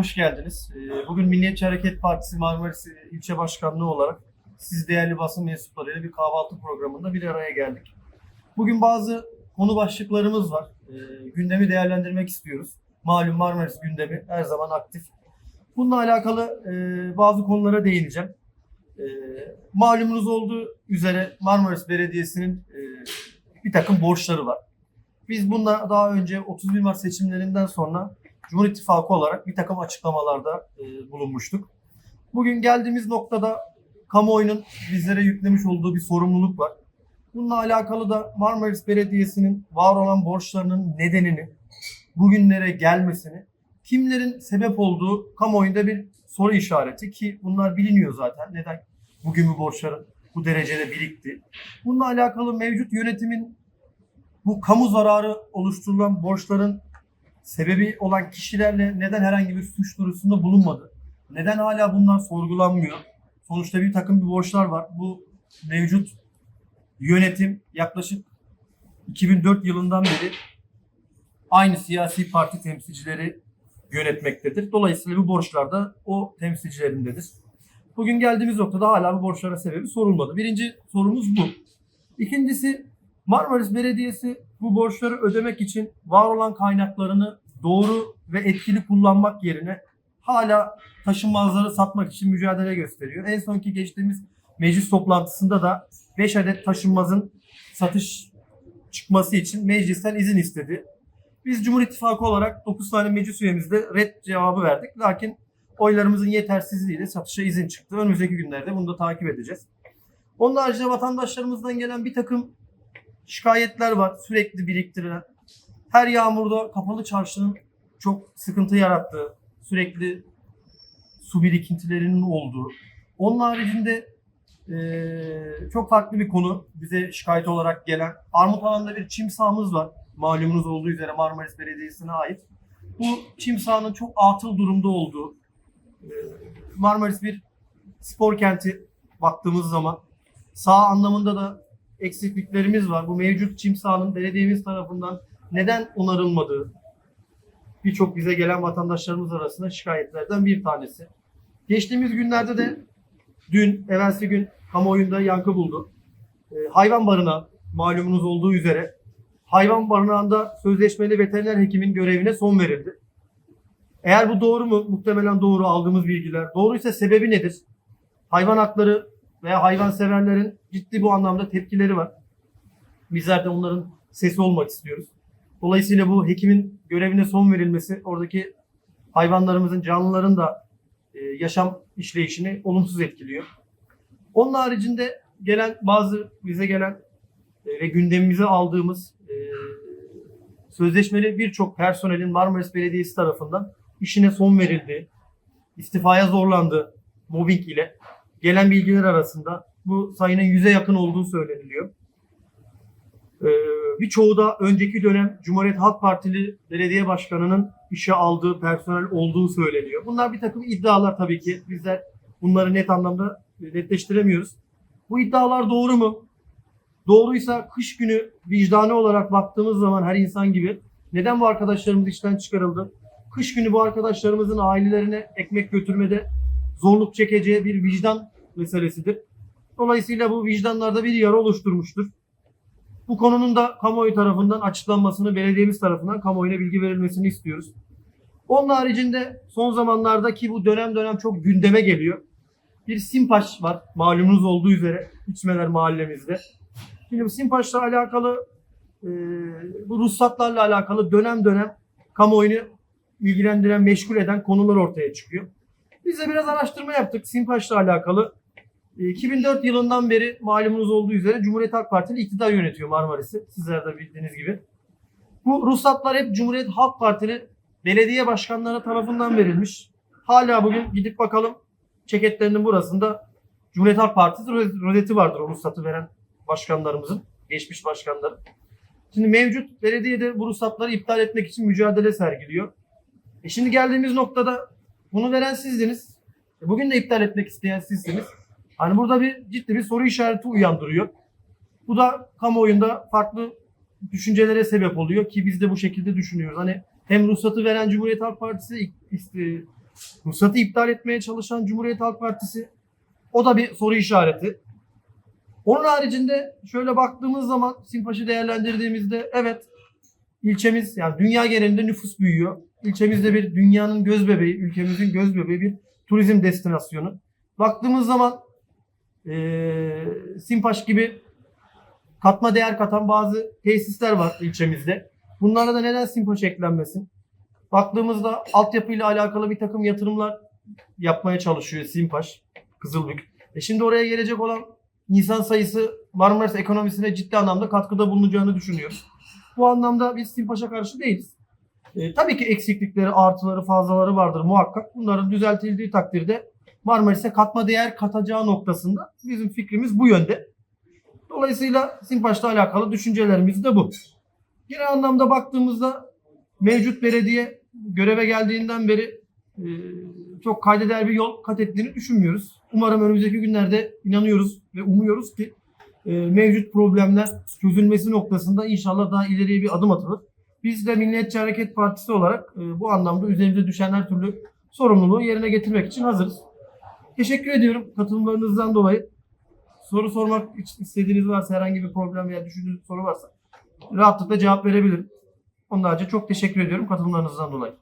hoş geldiniz. Ee, Bugün Milliyetçi Hareket Partisi Marmaris İlçe Başkanlığı olarak siz değerli basın mensuplarıyla bir kahvaltı programında bir araya geldik. Bugün bazı konu başlıklarımız var. Ee, Gündemi değerlendirmek istiyoruz. Malum Marmaris gündemi her zaman aktif. Bununla alakalı e, bazı konulara değineceğim. Ee, Malumunuz olduğu üzere Marmaris Belediyesi'nin e, bir takım borçları var. Biz bunda daha önce 31 Mart seçimlerinden sonra Cumhur İttifakı olarak bir takım açıklamalarda e, bulunmuştuk. Bugün geldiğimiz noktada kamuoyunun bizlere yüklemiş olduğu bir sorumluluk var. Bununla alakalı da Marmaris Belediyesi'nin var olan borçlarının nedenini, bugünlere gelmesini, kimlerin sebep olduğu kamuoyunda bir soru işareti ki bunlar biliniyor zaten. Neden bugün bu borçların bu derecede birikti? Bununla alakalı mevcut yönetimin bu kamu zararı oluşturulan borçların sebebi olan kişilerle neden herhangi bir suç duyurusunda bulunmadı? Neden hala bunlar sorgulanmıyor? Sonuçta bir takım bir borçlar var. Bu mevcut yönetim yaklaşık 2004 yılından beri aynı siyasi parti temsilcileri yönetmektedir. Dolayısıyla bu borçlar da o temsilcilerindedir. Bugün geldiğimiz noktada hala bu borçlara sebebi sorulmadı. Birinci sorumuz bu. İkincisi Marmaris Belediyesi bu borçları ödemek için var olan kaynaklarını doğru ve etkili kullanmak yerine hala taşınmazları satmak için mücadele gösteriyor. En sonki geçtiğimiz meclis toplantısında da 5 adet taşınmazın satış çıkması için meclisten izin istedi. Biz Cumhur İttifakı olarak 9 tane meclis üyemizde red cevabı verdik. Lakin oylarımızın yetersizliğiyle satışa izin çıktı. Önümüzdeki günlerde bunu da takip edeceğiz. Onun haricinde vatandaşlarımızdan gelen bir takım şikayetler var sürekli biriktirilen. Her yağmurda kapalı çarşının çok sıkıntı yarattığı, sürekli su birikintilerinin olduğu. Onun haricinde eee, çok farklı bir konu bize şikayet olarak gelen. Armutalan'da bir çim sahamız var. Malumunuz olduğu üzere Marmaris Belediyesi'ne ait. Bu çim sahanın çok atıl durumda olduğu, eee, Marmaris bir spor kenti baktığımız zaman sağ anlamında da eksikliklerimiz var. Bu mevcut çim sahanın belediyemiz tarafından neden onarılmadığı birçok bize gelen vatandaşlarımız arasında şikayetlerden bir tanesi. Geçtiğimiz günlerde de dün, evvelsi gün kamuoyunda yankı buldu. Ee, hayvan barınağı malumunuz olduğu üzere hayvan barınağında sözleşmeli veteriner hekimin görevine son verildi. Eğer bu doğru mu? Muhtemelen doğru aldığımız bilgiler. Doğruysa sebebi nedir? Hayvan hakları veya hayvan severlerin ciddi bu anlamda tepkileri var. Bizler de onların sesi olmak istiyoruz. Dolayısıyla bu hekimin görevine son verilmesi oradaki hayvanlarımızın, canlıların da e, yaşam işleyişini olumsuz etkiliyor. Onun haricinde gelen bazı bize gelen e, ve gündemimize aldığımız e, sözleşmeli birçok personelin Marmaris Belediyesi tarafından işine son verildi, istifaya zorlandı mobbing ile gelen bilgiler arasında bu sayının yüze yakın olduğu söyleniliyor. Ee, birçoğu da önceki dönem Cumhuriyet Halk Partili belediye başkanının işe aldığı personel olduğu söyleniyor. Bunlar bir takım iddialar tabii ki. Bizler bunları net anlamda netleştiremiyoruz. Bu iddialar doğru mu? Doğruysa kış günü vicdani olarak baktığımız zaman her insan gibi neden bu arkadaşlarımız işten çıkarıldı? Kış günü bu arkadaşlarımızın ailelerine ekmek götürmede zorluk çekeceği bir vicdan meselesidir. Dolayısıyla bu vicdanlarda bir yara oluşturmuştur. Bu konunun da kamuoyu tarafından açıklanmasını, belediyemiz tarafından kamuoyuna bilgi verilmesini istiyoruz. Onun haricinde son zamanlarda ki bu dönem dönem çok gündeme geliyor. Bir Simpaş var malumunuz olduğu üzere İçmeler mahallemizde. Şimdi Simpaş'la alakalı e, bu ruhsatlarla alakalı dönem dönem kamuoyunu ilgilendiren, meşgul eden konular ortaya çıkıyor. Biz de biraz araştırma yaptık Simpaş'la alakalı. E, 2004 yılından beri malumunuz olduğu üzere Cumhuriyet Halk Partili iktidar yönetiyor Marmaris'i. Sizler de bildiğiniz gibi. Bu ruhsatlar hep Cumhuriyet Halk Partili belediye başkanları tarafından verilmiş. Hala bugün gidip bakalım ceketlerinin burasında Cumhuriyet Halk Partisi rozeti vardır o ruhsatı veren başkanlarımızın, geçmiş başkanların. Şimdi mevcut belediyede bu ruhsatları iptal etmek için mücadele sergiliyor. E şimdi geldiğimiz noktada bunu veren sizdiniz. E Bugün de iptal etmek isteyen sizsiniz. Hani burada bir ciddi bir soru işareti uyandırıyor. Bu da kamuoyunda farklı düşüncelere sebep oluyor ki biz de bu şekilde düşünüyoruz. Hani hem ruhsatı veren Cumhuriyet Halk Partisi, Ruhsatı iptal etmeye çalışan Cumhuriyet Halk Partisi. O da bir soru işareti. Onun haricinde şöyle baktığımız zaman Simpaş'ı değerlendirdiğimizde evet ilçemiz yani dünya genelinde nüfus büyüyor. İlçemizde bir dünyanın göz bebeği, ülkemizin göz bebeği bir turizm destinasyonu. Baktığımız zaman eee Simpaş gibi katma değer katan bazı tesisler var ilçemizde. Bunlara da neden Simpaş eklenmesin? Baktığımızda altyapıyla alakalı bir takım yatırımlar yapmaya çalışıyor Simpaş, Kızılbük. E şimdi oraya gelecek olan insan sayısı Marmaris ekonomisine ciddi anlamda katkıda bulunacağını düşünüyoruz. Bu anlamda biz Simpaş'a karşı değiliz. E, tabii ki eksiklikleri, artıları, fazlaları vardır muhakkak. Bunların düzeltildiği takdirde Marmaris'e katma değer katacağı noktasında bizim fikrimiz bu yönde. Dolayısıyla Simpaş'la alakalı düşüncelerimiz de bu. Genel anlamda baktığımızda mevcut belediye göreve geldiğinden beri e, çok kaydeder bir yol kat ettiğini düşünmüyoruz. Umarım önümüzdeki günlerde inanıyoruz ve umuyoruz ki e, mevcut problemler çözülmesi noktasında inşallah daha ileriye bir adım atılır. Biz de Milliyetçi Hareket Partisi olarak e, bu anlamda üzerimize düşen her türlü sorumluluğu yerine getirmek için hazırız. Teşekkür ediyorum katılımlarınızdan dolayı. Soru sormak istediğiniz varsa herhangi bir problem veya düşündüğünüz soru varsa rahatlıkla cevap verebilirim. Onun harici çok teşekkür ediyorum katılımlarınızdan dolayı.